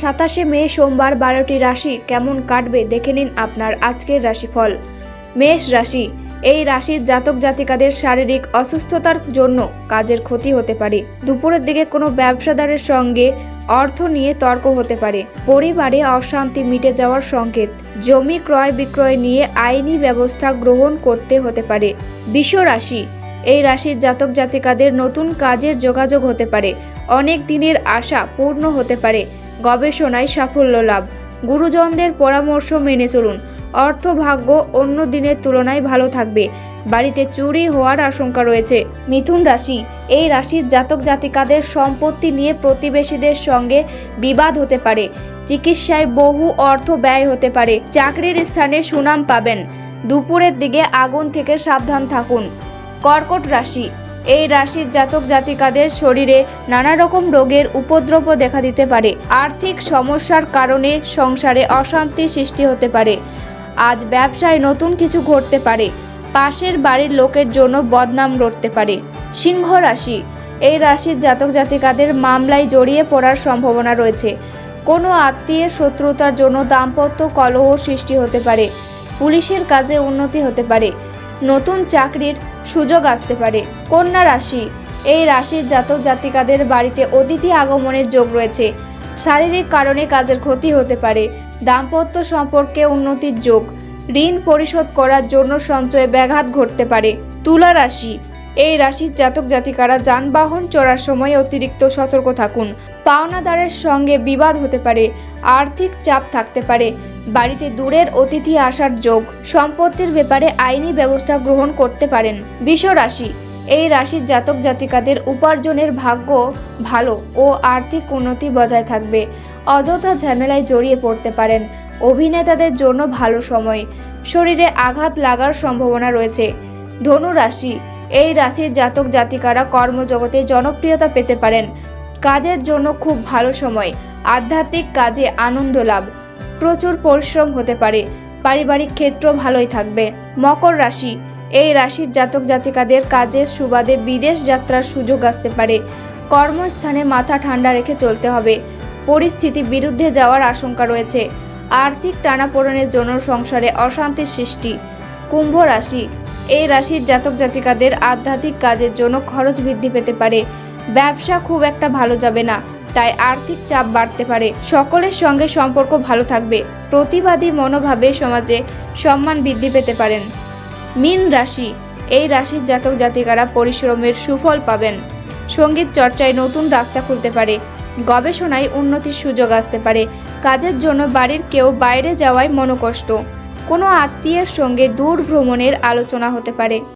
সাতাশে মে সোমবার বারোটি রাশি কেমন কাটবে দেখে নিন আপনার আজকের রাশিফল। মেষ রাশি, এই রাশির জাতক জাতিকাদের শারীরিক অসুস্থতার জন্য কাজের ক্ষতি হতে পারে। দুপুরের দিকে কোনো ব্যবসাদারের সঙ্গে অর্থ নিয়ে তর্ক হতে পারে। পরিবারে অশান্তি মিটে যাওয়ার সংকেত। জমি ক্রয় বিক্রয় নিয়ে আইনি ব্যবস্থা গ্রহণ করতে হতে পারে। বিশ্ব রাশি, এই রাশির জাতক জাতিকাদের নতুন কাজের যোগাযোগ হতে পারে। অনেক দিনের আশা পূর্ণ হতে পারে। গবেষণায় সাফল্য লাভ। গুরুজনদের পরামর্শ মেনে চলুন। অর্থ ভাগ্য অন্য দিনের তুলনায় ভালো থাকবে। বাড়িতে চুরি হওয়ার আশঙ্কা রয়েছে। মিথুন রাশি। এই রাশির জাতক জাতিকাদের সম্পত্তি নিয়ে প্রতিবেশীদের সঙ্গে বিবাদ হতে পারে। চিকিৎসায় বহু অর্থ ব্যয় হতে পারে। চাকরির স্থানে সুনাম পাবেন। দুপুরের দিকে আগুন থেকে সাবধান থাকুন। কর্কট রাশি। এই রাশির জাতক জাতিকাদের শরীরে নানা রকম রোগের উপদ্রব দেখা দিতে পারে। আর্থিক সমস্যার কারণে সংসারে অশান্তি সৃষ্টি হতে পারে। আজ ব্যবসায় নতুন কিছু ঘটতে পারে। পাশের বাড়ির লোকের জন্য বদনাম রটতে পারে। সিংহ রাশি। এই রাশির জাতক জাতিকাদের মামলায় জড়িয়ে পড়ার সম্ভাবনা রয়েছে। কোনো আত্মীয়ের শত্রুতার জন্য দাম্পত্য কলহ সৃষ্টি হতে পারে। পুলিশের কাজে উন্নতি হতে পারে। নতুন চাকরির সুযোগ আসতে পারে। কন্যা রাশি, এই রাশির জাতক জাতিকাদের বাড়িতে অতিথি আগমনের যোগ রয়েছে। শারীরিক কারণে কাজের ক্ষতি হতে পারে। দাম্পত্য সম্পর্কে উন্নতির যোগ। ঋণ পরিশোধ করার জন্য সঞ্চয়ে ব্যাঘাত ঘটতে পারে। তুলা রাশি, এই রাশির জাতক জাতিকারা যানবাহন চড়ার সময় অতিরিক্ত সতর্ক থাকুন। পাওনাদারের সঙ্গে বিবাদ হতে পারে। আর্থিক চাপ থাকতে পারে। বাড়িতে দূরের অতিথি আসার যোগ। সম্পত্তির ব্যাপারে আইনি ব্যবস্থা গ্রহণ করতে পারেন বিষ রাশি এই রাশির জাতক জাতিকাদের উপার্জনের ভাগ্য ভালো ও আর্থিক উন্নতি বজায় থাকবে। অযথা ঝামেলায় জড়িয়ে পড়তে পারেন। অভিনেতাদের জন্য ভালো সময়। শরীরে আঘাত লাগার সম্ভাবনা রয়েছে। ধনু রাশি এই রাশির জাতক জাতিকারা কর্মজগতে জনপ্রিয়তা পেতে পারেন। কাজের জন্য খুব ভালো সময়, আধ্যাত্মিক কাজে আনন্দ লাভ, প্রচুর পরিশ্রম হতে পারে, পারিবারিক ক্ষেত্র ভালোই থাকবে। মকর রাশি, এই রাশির জাতক জাতিকাদের কাজের সুবাদে বিদেশ যাত্রার সুযোগ আসতে পারে। কর্মস্থানে মাথা ঠান্ডা রেখে চলতে হবে, পরিস্থিতি বিরুদ্ধে যাওয়ার আশঙ্কা রয়েছে। আর্থিক টানাপোড়েনের জন্য সংসারে অশান্তির সৃষ্টি। কুম্ভ রাশি, এই রাশির জাতক জাতিকাদের আধ্যাত্মিক কাজের জন্য খরচ বৃদ্ধি পেতে পারে। ব্যবসা খুব একটা ভালো যাবে না। তাই আর্থিক চাপ বাড়তে পারে। সকলের সঙ্গে সম্পর্ক ভালো থাকবে। প্রতিবাদী মনোভাবে সমাজে সম্মান বৃদ্ধি পেতে পারেন। মিন রাশি। এই রাশির জাতক জাতিকারা পরিশ্রমের সুফল পাবেন। সংগীত চর্চায় নতুন রাস্তা খুলতে পারে। গবেষণায় উন্নতির সুযোগ আসতে পারে। কাজের জন্য বাড়ির কেউ বাইরে যাওয়ায় মনোকষ্ট। কোনো আত্মীয়ের সঙ্গে দূর ভ্রমণের আলোচনা হতে পারে।